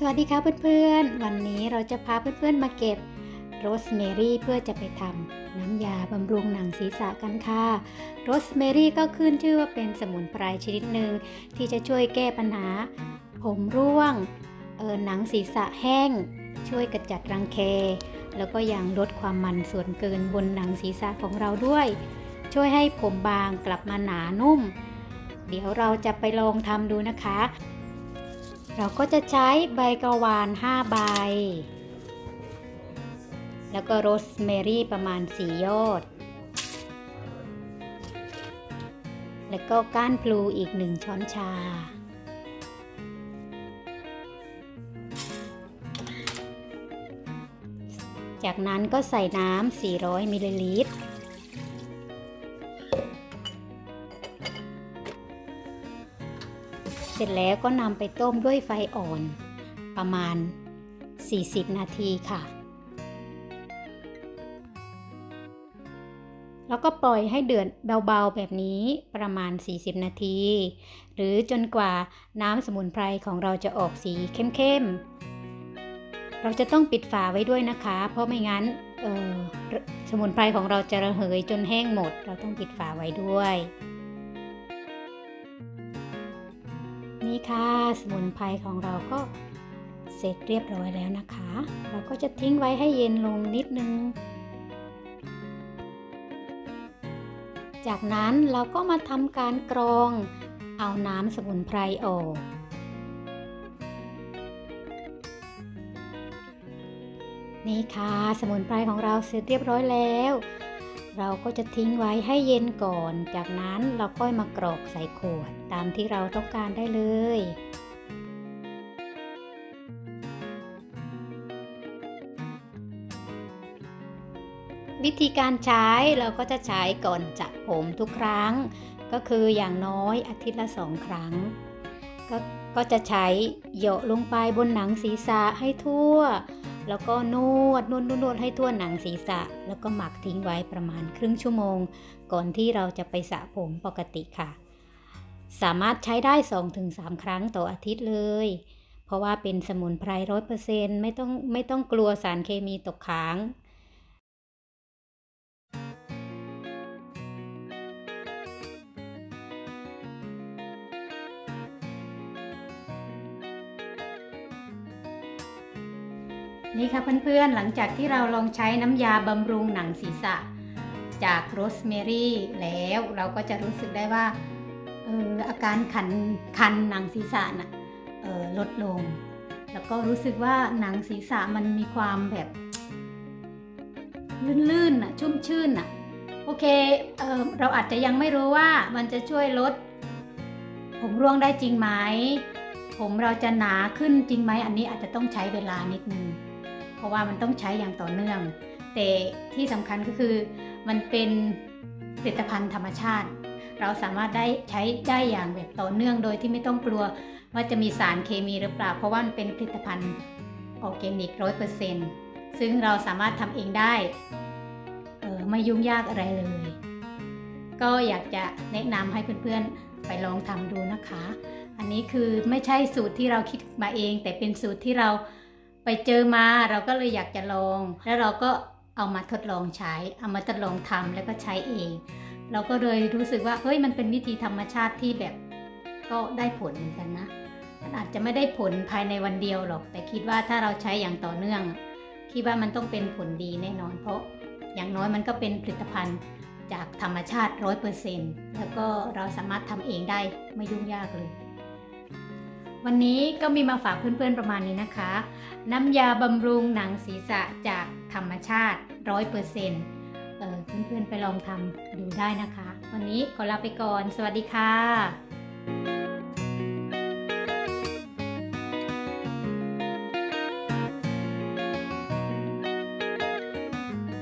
สวัสดีค่ะเพื่อนๆ วันนี้เราจะพาเพื่อนๆมาเก็บโรสเมรี่เพื่อจะไปทำน้ำยาบำรุงหนังศีรษะกันค่ะ โรสเมรี่ก็ขึ้นชื่อว่าเป็นสมุนไพรชนิดหนึ่งที่จะช่วยแก้ปัญหา ผมร่วงเออหนังศีรษะแห้ง ช่วยกระจัดรังแค แล้วก็ยังลดความมันส่วนเกินบนหนังศีรษะของเราด้วย ช่วยให้ผมบางกลับมาหนานุ่ม เดี๋ยวเราจะไปลองทำดูนะคะ เราก็จะใช้ใบกระวาน 5 ใบ แล้วก็โรสแมรี่ประมาณ 4 ยอด แล้วก็ก้านพลูอีก 1 ช้อนชา จากนั้นก็ใส่น้ำ 400 มิลลิลิตร เสร็จแล้วก็นำไปต้มด้วยไฟอ่อน ประมาณ 40 นาทีค่ะ แล้วก็ปล่อยให้เดือดเบาๆแบบนี้ประมาณ 40 นาที หรือจนกว่าน้ำสมุนไพรของเราจะออกสีเข้มๆ เราจะต้องปิดฝาไว้ด้วยนะคะ เพราะไม่งั้นสมุนไพรของเราจะระเหยจนแห้งหมด เราต้องปิดฝาไว้ด้วย นี่ค่ะ สมุนไพรของเราก็เสร็จเรียบร้อยแล้วนะคะ เราก็จะทิ้งไว้ให้เย็นลงนิดนึง จากนั้นเราก็มาทำการกรอง เอาน้ำสมุนไพรออก นี่ค่ะ สมุนไพรของเราเสร็จเรียบร้อยแล้ว เราก็จะทิ้งไว้ให้เย็นก่อน จากนั้นเราค่อยมากรอกใส่ขวดตามที่เราต้องการได้เลยวิธีการใช้เราก็จะใช้ก่อนจับผมทุกครั้ง ก็คืออย่างน้อยอาทิตย์ละสองครั้งก็ก็จะใช้เหยาะลงไปบนหนังศีรษะให้ทั่ว แล้วก็นวดนวดนวดให้ทั่วหนังศีรษะ แล้วก็หมักทิ้งไว้ประมาณครึ่งชั่วโมง ก่อนที่เราจะไปสระผมปกติค่ะ สามารถใช้ได้ 2-3 ครั้งต่ออาทิตย์เลย เพราะว่าเป็นสมุนไพรร้อยเปอร์เซ็นต์ไม่ต้องไม่ต้องกลัวสารเคมีตกค้าง นี่ค่ะเพื่อนๆ หลังจากที่เราลองใช้น้ำยาบำรุงหนังศีรษะ จากโรสแมรี่แล้วเราก็จะรู้สึกได้ว่าเอออาการคันคันหนังศีรษะน่ะลดลง แล้วก็รู้สึกว่าหนังศีรษะมันมีความแบบลื่นๆน่ะชุ่มชื่นน่ะโอเคเออเราอาจจะยังไม่รู้ว่ามันจะช่วยลด ผมร่วงได้จริงไหม ผมเราจะหนาขึ้นจริงไหม อันนี้อาจจะต้องใช้เวลานิดนึง เพราะว่ามันต้องใช้อย่างต่อเนื่อง แต่ที่สำคัญก็คือมันเป็นผลิตภัณฑ์ธรรมชาติ เราสามารถได้ใช้ได้อย่างแบบต่อเนื่องโดยที่ไม่ต้องกลัวว่าจะมีสารเคมีหรือเปล่า เพราะว่ามันเป็นผลิตภัณฑ์ออร์แกนิกร้อยเปอร์เซ็นต์ซึ่งเราสามารถทำเองได้เออไม่ยุ่งยากอะไรเลย ก็อยากจะแนะนำให้เพื่อนๆไปลองทำดูนะคะ อันนี้คือไม่ใช่สูตรที่เราคิดมาเอง แต่เป็นสูตรที่เรา ไปเจอมาเราก็เลยอยากจะลอง แล้วเราก็เอามาทดลองใช้ เอามาทดลองทำแล้วก็ใช้เอง เราก็เลยรู้สึกว่าเฮ้ยมันเป็นวิธีธรรมชาติที่แบบก็ได้ผลเหมือนกันนะ มันอาจจะไม่ได้ผลภายในวันเดียวหรอก แต่คิดว่าถ้าเราใช้อย่างต่อเนื่อง คิดว่ามันต้องเป็นผลดีแน่นอน เพราะอย่างน้อยมันก็เป็นผลิตภัณฑ์จากธรรมชาติร้อยเปอร์เซ็นต์แล้วก็เราสามารถทำเองได้ไม่ยุ่งยากเลย วันนี้ก็มีมาฝากเพื่อนๆประมาณนี้นะคะ น้ำยาบำรุงหนังศีรษะจากธรรมชาติ 100%เปอร์เซ็นต์เพื่อนๆไปลองทำดูได้นะคะ วันนี้ขอลาไปก่อน สวัสดีค่ะ